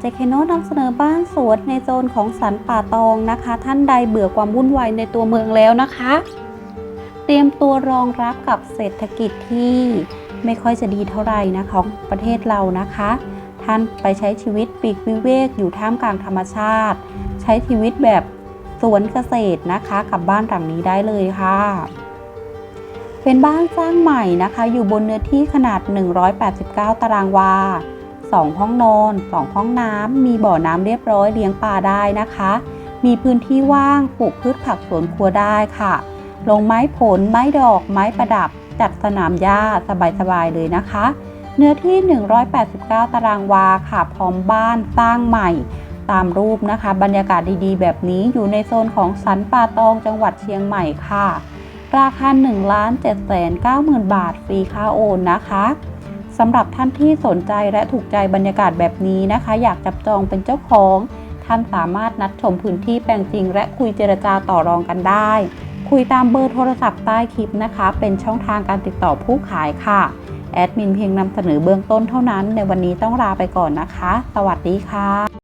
เจเคโนนำเสนอบ้านสวนในโซนของสันป่าตองนะคะ ท่านใดเบื่อความวุ่นวายในตัวเมืองแล้วนะคะ เตรียมตัวรองรับกับเศรษฐกิจที่ไม่ค่อยจะดีเท่าไหร่นะของประเทศเรานะคะ ท่านไปใช้ชีวิตปีกวิเวกอยู่ท่ามกลางธรรมชาติ ใช้ชีวิตแบบสวนเกษตรนะคะกับบ้านหลังนี้ได้เลยค่ะ เป็นบ้านสร้างใหม่นะคะ อยู่บนเนื้อที่ขนาด 189 ตารางวา 2 ห้องนอน 2 ห้องน้ำ มีบ่อน้ำเรียบร้อยเลี้ยงปลาได้นะคะ มีพื้นที่ว่างปลูกพืชผักสวนครัวได้ค่ะ ลงไม้ผล ไม้ดอก ไม้ประดับ จัดสนามหญ้าสบายๆเลยนะคะ เนื้อที่ 189 ตารางวาค่ะ พร้อมบ้านสร้างใหม่ตามรูปนะคะ บรรยากาศดีๆ แบบนี้อยู่ในโซนของสันป่าตองจังหวัดเชียงใหม่ค่ะ ราคา1ล้าน7 9 0 0 0 0 บาทฟรีค่าโอนนะคะ สำหรับท่านที่สนใจและถูกใจบรรยากาศแบบนี้นะคะ อยากจับจองเป็นเจ้าของ ท่านสามารถนัดชมพื้นที่แปลงจริง และคุยเจรจาต่อรองกันได้ คุยตามเบอร์โทรศัพท์ใต้คลิปนะคะ เป็นช่องทางการติดต่อผู้ขายค่ะแอดมินเพียงนำเสนอเบื้องต้นเท่านั้น ในวันนี้ต้องลาไปก่อนนะคะ สวัสดีค่ะ